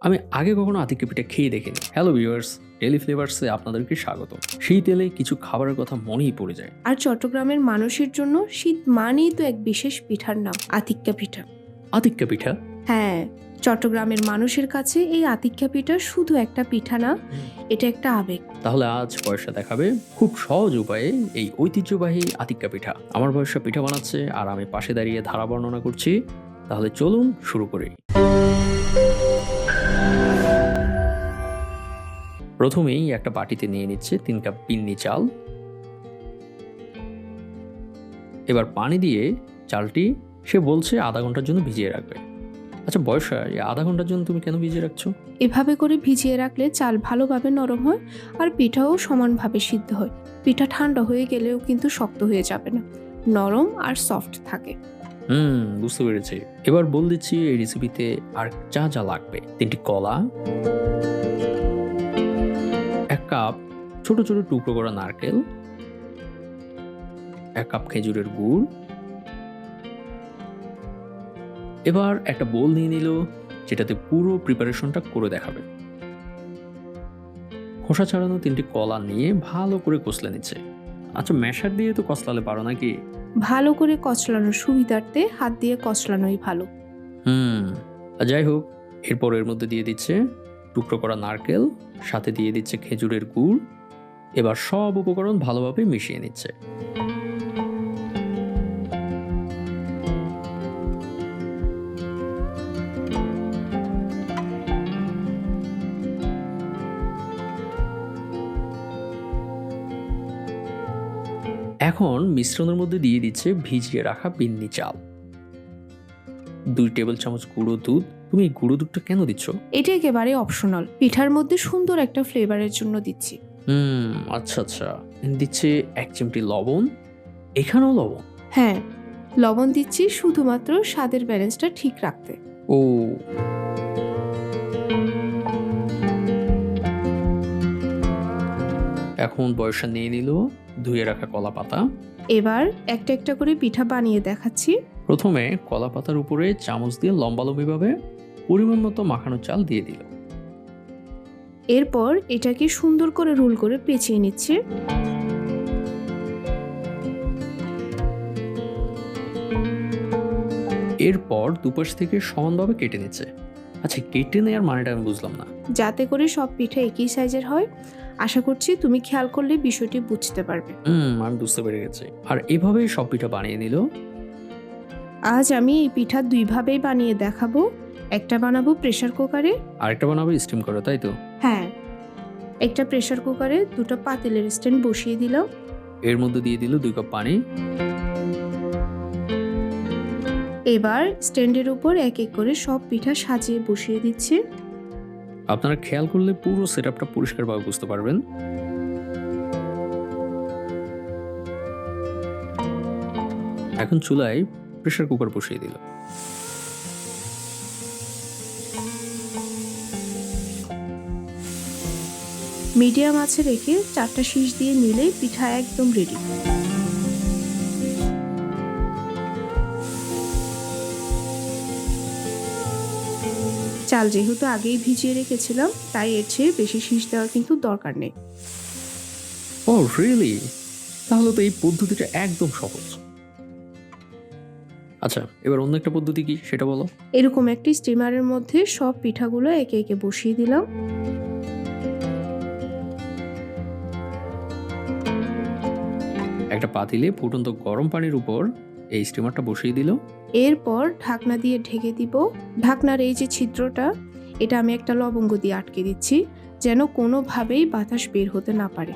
আমি আগে কখনো আতিক্য পিঠা খেয়ে দেখিনি। হ্যালো ভিউয়ার্স ডেলি ফ্লেভার্সে আপনাদেরকে স্বাগত সেই তেলে কিছু খাবারের কথা মনেই পড়ে যায়। আর চট্টগ্রামের মানুষের জন্য শীত মানেই তো এক বিশেষ পিঠার নাম আতিক্কা পিঠা। আতিক্য পিঠা? হ্যাঁ চট্টগ্রামের মানুষের কাছে এই আতিক্কা পিঠা শুধু একটা পিঠা না এটা একটা আবেগ। তাহলে আজ পয়সা দেখাবে খুব সহজ উপায়ে এই ঐতিহ্যবাহী আতিক্কা পিঠা। আমার বয়সা পিঠা বানাচ্ছে আর আমি পাশে দাঁড়িয়ে ধারা বর্ণনা করছি। তাহলে চলুন শুরু করি। প্রথমেই একটা বাটিতে নিয়ে নিচ্ছে তিন কাপ পিন্নি চাল। এবার পানি দিয়ে চালটি সে বলছে আধা ঘণ্টার জন্য ভিজিয়ে রাখবে। আচ্ছা বয়সা এই আধা ঘণ্টার জন্য তুমি কেন ভিজিয়ে রাখছো? এভাবে করে ভিজিয়ে রাখলে চাল ভালোভাবে নরম হয় আর পিঠাও সমানভাবে সিদ্ধ হয়। পিঠা ঠান্ডা হয়ে গেলেও কিন্তু শক্ত হয়ে যাবে না নরম আর সফট থাকে। হুম বুঝতে পেরেছি। এবার বল দিচ্ছি এই রেসিপিতে আর যা যা লাগবে। তিনটি কলা কাপ ছোট ছোট টুকরো করা নারকেল এক কাপ খেজুরের গুড়। এবার একটা বোল নিয়ে নিল যেটাতে পুরো প্রিপারেশনটা করে দেখাবে। খোসা ছাড়ানো তিনটি কলা নিয়ে ভালো করে কষলে নিচ্ছে। আচ্ছা মেশার দিয়ে তো কষলালে পারো নাকি? ভালো করে কচলানোর সুবিধার্থে হাত দিয়ে কচলানোই ভালো। হুম যাই হোক এরপর এর মধ্যে দিয়ে দিচ্ছে টুকরো করা নারকেল, সাথে দিয়ে দিচ্ছে খেজুরের গুড়। এবার সব উপকরণ ভালোভাবে মিশিয়ে নিচ্ছে। এখন মিশ্রণের মধ্যে দিয়ে দিচ্ছে ভিজিয়ে রাখা বিন্নি চাল। দুই টেবিল চামচ গুঁড়ো দুধ তুমি এই গুঁড়ো দুধটা কেন দিচ্ছ? এটা একেবারে অপশনাল পিঠার মধ্যে সুন্দর একটা ফ্লেভারের জন্য দিচ্ছি। হুম আচ্ছা আচ্ছা। দিচ্ছি এক চিমটি লবণ। এখানেও লবণ? হ্যাঁ লবণ দিচ্ছি শুধুমাত্র স্বাদের ব্যালেন্সটা ঠিক রাখতে। ও। এখন বয়সা নিয়ে নিল ধুয়ে রাখা কলা পাতা এবার একটা একটা করে পিঠা বানিয়ে দেখাচ্ছি। প্রথমে কলা পাতার উপরে চামচ দিয়ে লম্বালম্বিভাবে পরিমাণ মতো মাখানো চাল দিয়ে দিল। এরপর এটাকে সুন্দর করে রোল করে পেঁচিয়ে নিচ্ছি। এরপর দুপাশ থেকে সমানভাবে কেটে নিচ্ছে। আচ্ছা কেটে নেওয়ার মানেটা আমি বুঝলাম না। যাতে করে সব পিঠা একই সাইজের হয়। আশা করছি তুমি খেয়াল করলে বিষয়টি বুঝতে পারবে। হুম আমি বুঝতে পেরে গেছি। আর এভাবেই সব পিঠা বানিয়ে নিল। আজ আমি এই পিঠা দুইভাবেই বানিয়ে দেখাবো। একটা বানাবো প্রেসার কুকারে আরেকটা বানাবো স্টিম করে তাই তো? হ্যাঁ। একটা প্রেসার কুকারে দুটো পাতিলের স্ট্যান্ড বসিয়ে দিলাম। এর মধ্যে দিয়ে দিল দুই কাপ পানি। এবার স্ট্যান্ডের উপর এক এক করে সব পিঠা সাজিয়ে বসিয়ে দিচ্ছি। আপনারা খেয়াল করলে পুরো সেট আপটা পরিষ্কারভাবে বুঝতে পারবেন। এখন চুলায় প্রেসার কুকার বসিয়ে দিল মিডিয়াম আছে রেখে চারটা শীষ দিয়ে নিলেই পিঠা একদম রেডি চাল যেহেতু আগেই ভিজিয়ে রেখেছিলাম তাই এর চেয়ে বেশি শীষ দেওয়ার কিন্তু দরকার নেই। ও রিয়েলি তাহলে তো এই পদ্ধতিটা একদম সহজ। আচ্ছা এবার অন্য একটা পদ্ধতি কি সেটা বলো। এরকম একটি স্টিমারের মধ্যে সব পিঠাগুলো একে একে বসিয়ে দিলাম। একটা পাতিলে ফুটন্ত গরম পানির উপর এই স্টিমারটা বসিয়ে দিল। এরপর ঢাকনা দিয়ে ঢেকে দিব। ঢাকনার এই যে ছিদ্রটা এটা আমি একটা লবঙ্গ দিয়ে আটকে দিচ্ছি যেন কোনোভাবেই বাতাস বের হতে না পারে।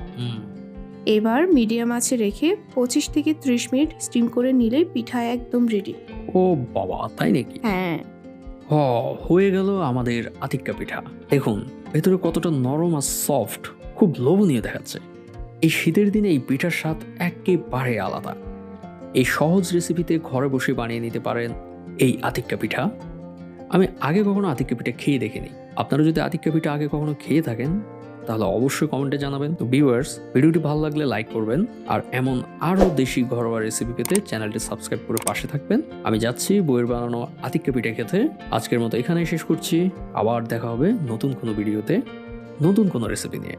এবার মিডিয়াম আছে রেখে পঁচিশ থেকে ত্রিশ মিনিট স্টিম করে নিলেই পিঠা একদম রেডি ও বাবা তাই নাকি? হ্যাঁ। হ হয়ে গেল আমাদের আতিক্কা পিঠা। দেখুন ভেতরে কতটা নরম আর সফট খুব লোভনীয় দেখাচ্ছে। এই শীতের দিনে এই পিঠার স্বাদ একেবারে আলাদা। এই সহজ রেসিপিতে ঘরে বসে বানিয়ে নিতে পারেন এই আতিক্কা পিঠা। আমি আগে কখনো আতিক্কা পিঠা খেয়ে দেখিনি। আপনারা যদি আতিক্কা পিঠা আগে কখনো খেয়ে থাকেন, তাহলে অবশ্যই কমেন্টে জানাবেন। তো ভিউয়ার্স ভিডিওটি ভালো লাগলে লাইক করবেন। আর এমন আরও দেশি ঘরোয়া রেসিপি পেতে চ্যানেলটি সাবস্ক্রাইব করে পাশে থাকবেন। আমি যাচ্ছি বইয়ের বানানো আতিক্কা পিঠা খেতে। আজকের মতো এখানেই শেষ করছি। আবার দেখা হবে নতুন কোনো ভিডিওতে নতুন কোনো রেসিপি নিয়ে।